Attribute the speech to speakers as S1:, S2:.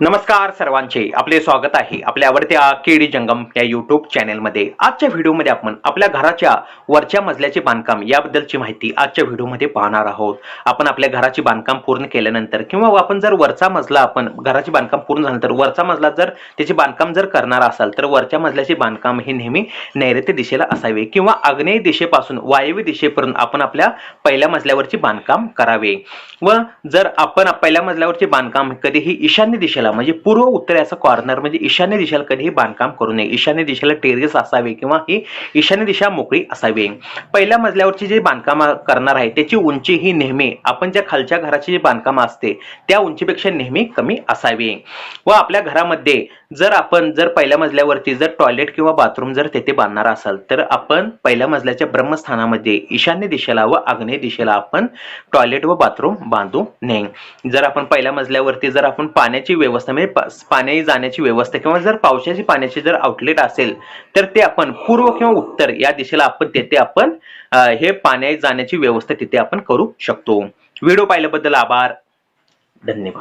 S1: नमस्कार सर्वांचे. आपले स्वागत आहे आपल्या आवडत्या केडी जंगम या युट्यूब चॅनेलमध्ये आजच्या व्हिडिओमध्ये आपण आपल्या घराच्या वरच्या मजल्याचे बांधकाम याबद्दलची माहिती आजच्या व्हिडिओमध्ये पाहणार आहोत. आपण आपल्या घराची बांधकाम पूर्ण केल्यानंतर किंवा आपण जर वरचा मजला आपण घराची बांधकाम पूर्ण झाल्यानंतर वरचा मजला जर त्याचे बांधकाम जर करणार असाल तर वरच्या मजल्याचे बांधकाम हे नेहमी नैऋत्य दिशेला असावे किंवा आग्नेय दिशेपासून वायव्य दिशेपर्यंत आपण आपल्या पहिल्या मजल्यावरचे बांधकाम करावे. व जर आपण पहिल्या मजल्यावरचे बांधकाम कधीही ईशान्य दिशेला म्हणजे पूर्व उत्तरेचा कॉर्नर म्हणजे ईशान्य दिशेला कधीही बांधकाम करू नये. ईशान्य दिशेला टेरेस असावे किंवा ही ईशान्य दिशा मोकळी असावी. पहिल्या मजल्यावरची जे बांधकाम करणार आहे त्याची उंची ही नेहमी आपण ज्या खालच्या घराची जी बांधकाम असते त्या उंचीपेक्षा नेहमी कमी असावी. व आपल्या घरामध्ये जर आपण जर पहिल्या मजल्यावरती जर टॉयलेट किंवा बाथरूम जर तेथे बांधणार असाल तर आपण पहिल्या मजल्याच्या ब्रह्मस्थानामध्ये ईशान्य दिशेला व आग्नेय दिशेला आपण टॉयलेट व बाथरूम बांधू नये. जर आपण पहिल्या मजल्यावरती जर आपण पाण्याची व्यवस्था म्हणजे पा- जाण्याची व्यवस्था किंवा जर पावसाची पाण्याची जर आउटलेट असेल तर ते आपण पूर्व किंवा उत्तर या दिशेला आपण तेथे आपण हे पाण्याची जाण्याची व्यवस्था तिथे आपण करू शकतो. व्हिडिओ पाहिल्याबद्दल आभार. धन्यवाद.